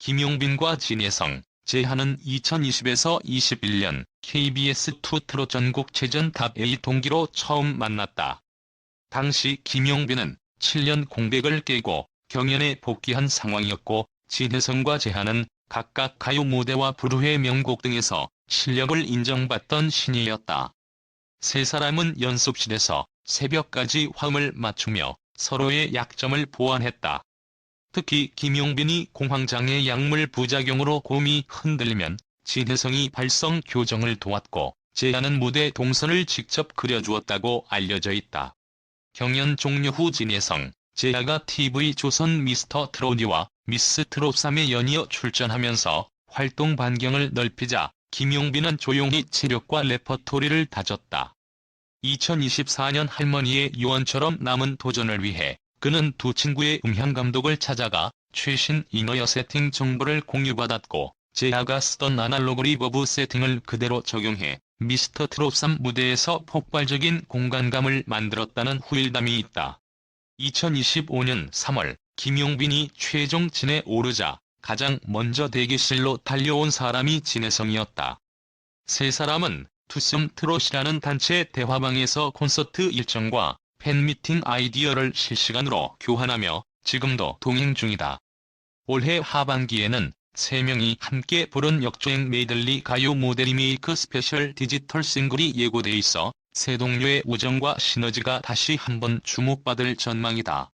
김용빈과 진혜성, 재하는 2020에서 21년 KBS2 트롯 전국체전 탑 A 동기로 처음 만났다. 당시 김용빈은 7년 공백을 깨고 경연에 복귀한 상황이었고 진혜성과 재하는 각각 가요 무대와 불후의 명곡 등에서 실력을 인정받던 신이었다. 세 사람은 연습실에서 새벽까지 화음을 맞추며 서로의 약점을 보완했다. 특히 김용빈이 공황장애 약물 부작용으로 곰이 흔들리면 진혜성이 발성 교정을 도왔고 재하는 무대 동선을 직접 그려주었다고 알려져 있다. 경연 종료 후 진혜성, 재하가 TV조선 미스터 트롯이와 미스 트롯 3에 연이어 출전하면서 활동 반경을 넓히자 김용빈은 조용히 체력과 레퍼토리를 다졌다. 2024년 할머니의 유언처럼 남은 도전을 위해 그는 두 친구의 음향 감독을 찾아가 최신 이너여 세팅 정보를 공유받았고 제아가 쓰던 아날로그 리버브 세팅을 그대로 적용해 미스터 트롯 3 무대에서 폭발적인 공간감을 만들었다는 후일담이 있다. 2025년 3월 김용빈이 최종 진에 오르자 가장 먼저 대기실로 달려온 사람이 진혜성이었다. 세 사람은 투썸 트롯이라는 단체 대화방에서 콘서트 일정과 팬미팅 아이디어를 실시간으로 교환하며 지금도 동행 중이다. 올해 하반기에는 세 명이 함께 부른 역주행 메들리 가요 무대 리메이크 스페셜 디지털 싱글이 예고돼 있어 새 동료의 우정과 시너지가 다시 한번 주목받을 전망이다.